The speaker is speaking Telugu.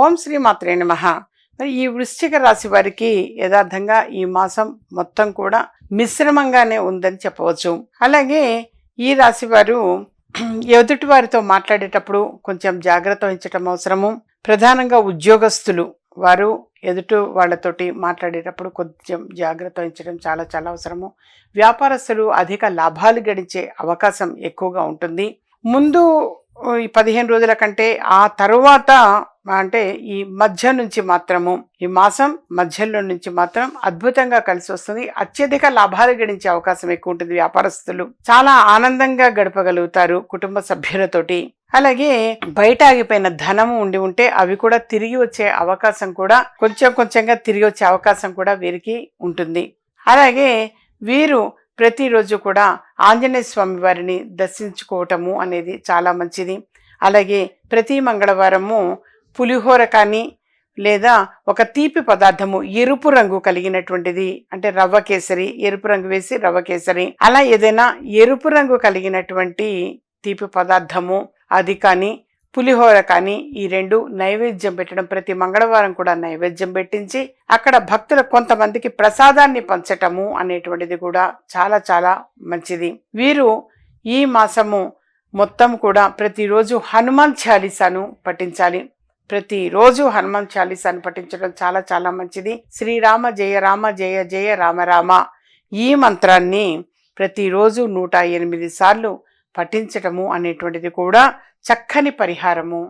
ఓం శ్రీ మాత్రే నమ. మరి ఈ వృశ్చిక రాశి వారికి యథార్థంగా ఈ మాసం మొత్తం కూడా మిశ్రమంగానే ఉందని చెప్పవచ్చు. అలాగే ఈ రాశి వారు ఎదుటి వారితో మాట్లాడేటప్పుడు కొంచెం జాగ్రత్త వహించటం అవసరము. ప్రధానంగా ఉద్యోగస్తులు వారు ఎదుటి వాళ్ళతోటి మాట్లాడేటప్పుడు కొంచెం జాగ్రత్త వహించడం చాలా చాలా అవసరము. వ్యాపారస్తులు అధిక లాభాలు గడించే అవకాశం ఎక్కువగా ఉంటుంది. ముందు ఈ పదిహేను రోజుల కంటే ఆ తరువాత అంటే ఈ మధ్య నుంచి మాత్రము ఈ మాసం మధ్యలో నుంచి మాత్రం అద్భుతంగా కలిసి వస్తుంది. అత్యధిక లాభాలు గడించే అవకాశం ఎక్కువ ఉంటుంది వ్యాపారస్తులు. చాలా ఆనందంగా గడపగలుగుతారు కుటుంబ సభ్యులతోటి. అలాగే బయట ఆగిపోయిన ధనము ఉండి ఉంటే అవి కూడా తిరిగి వచ్చే అవకాశం కూడా కొంచెం కొంచెంగా తిరిగి వచ్చే అవకాశం కూడా వీరికి ఉంటుంది. అలాగే వీరు ప్రతిరోజు కూడా ఆంజనేయ స్వామి వారిని దర్శించుకోవటము అనేది చాలా మంచిది. అలాగే ప్రతి మంగళవారము పులిహోర కానీ లేదా ఒక తీపి పదార్థము ఎరుపు రంగు కలిగినటువంటిది అంటే రవ్వ కేసరి ఎరుపు రంగు వేసి రవ్వ కేసరి. అలా ఏదైనా ఎరుపు రంగు కలిగినటువంటి తీపి పదార్థము అది కానీ పులిహోర కానీ ఈ రెండు నైవేద్యం పెట్టడం ప్రతి మంగళవారం కూడా నైవేద్యం పెట్టించి అక్కడ భక్తుల కొంతమందికి ప్రసాదాన్ని పంచటము అనేటువంటిది కూడా చాలా చాలా మంచిది. వీరు ఈ మాసము మొత్తం కూడా ప్రతిరోజు హనుమాన్ చాలీసాను పఠించాలి. ప్రతిరోజు హనుమాన్ చాలీసాను పఠించడం చాలా చాలా మంచిది. శ్రీరామ జయ రామ జయ జయ రామ రామ ఈ మంత్రాన్ని ప్రతిరోజు నూట ఎనిమిది సార్లు పఠించటము అనేటువంటిది కూడా చక్కని పరిహారము.